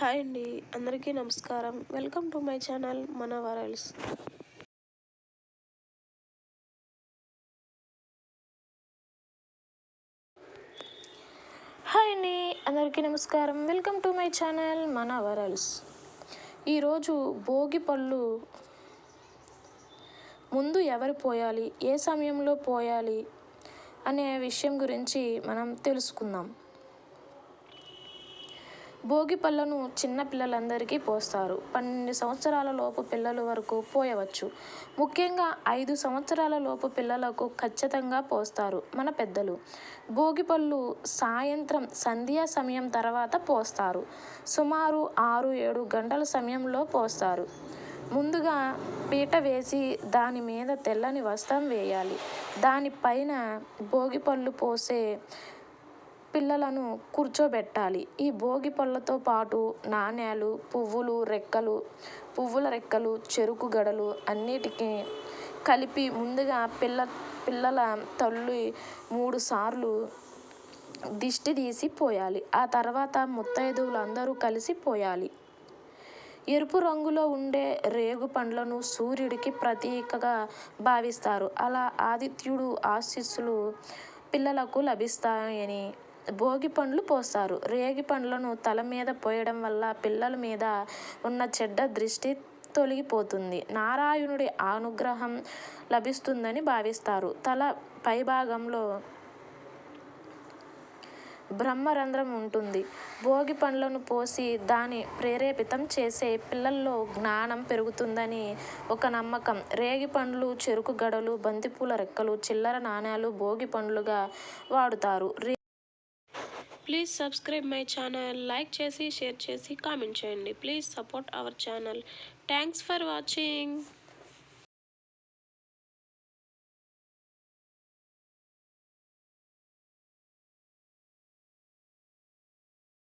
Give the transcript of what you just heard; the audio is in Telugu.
హాయ్ అండి. అందరికీ నమస్కారం. వెల్కమ్ టు మై ఛానల్ మన వరల్స్ హాయ్ అండి. అందరికీ నమస్కారం. వెల్కమ్ టు మై ఛానల్ మన వరల్స్ ఈరోజు భోగి పళ్ళు ముందు ఎవరు పోయాలి? ఏ సమయంలో పోయాలి? అనే విషయం గురించి మనం తెలుసుకుందాం. భోగి పళ్ళను చిన్న పిల్లలందరికీ పోస్తారు. పన్నెండు సంవత్సరాల లోపు పిల్లల వరకు పోయవచ్చు. ముఖ్యంగా ఐదు సంవత్సరాల లోపు పిల్లలకు ఖచ్చితంగా పోస్తారు. మన పెద్దలు. భోగి పళ్ళు సాయంత్రం సంధ్యా సమయం తర్వాత పోస్తారు. సుమారు ఆరు ఏడు గంటల సమయంలో పోస్తారు. ముందుగా పీట వేసి దాని మీద తెల్లని వస్త్రం వేయాలి. దానిపైన భోగి పళ్ళు పోసే పిల్లలను కూర్చోబెట్టాలి. ఈ భోగి పళ్ళతో పాటు నాణేలు పువ్వులు రెక్కలు పువ్వుల రెక్కలు చెరుకు గడలు అన్నిటికీ కలిపి ముందుగా పిల్ల పిల్లల తల్లి మూడు సార్లు దిష్టి తీసి పోయాలి. ఆ తర్వాత ముత్తైదువులు అందరూ కలిసి పోయాలి. ఎరుపు రంగులో ఉండే రేగు పండ్లను సూర్యుడికి ప్రతీకగా భావిస్తారు. అలా ఆదిత్యుడు ఆశీస్సులు పిల్లలకు లభిస్తాయని భోగి పండ్లు పోస్తారు. రేగి పండ్లను తల మీద పోయడం వల్ల పిల్లల మీద ఉన్న చెడ్డ దృష్టి తొలగిపోతుంది. నారాయణుడి అనుగ్రహం లభిస్తుందని భావిస్తారు. తల పైభాగంలో బ్రహ్మరంధ్రం ఉంటుంది. భోగి పండ్లను పోసి దాని ప్రేరేపితం చేసే పిల్లల్లో జ్ఞానం పెరుగుతుందని ఒక నమ్మకం. రేగి పండ్లు చెరుకు గడలు బంతిపూల రెక్కలు చిల్లర నాణేలు భోగి పండ్లుగా వాడుతారు. Please subscribe my channel like చేసి షేర్ చేసి కామెంట్ చేయండి. Please support our channel thanks for watching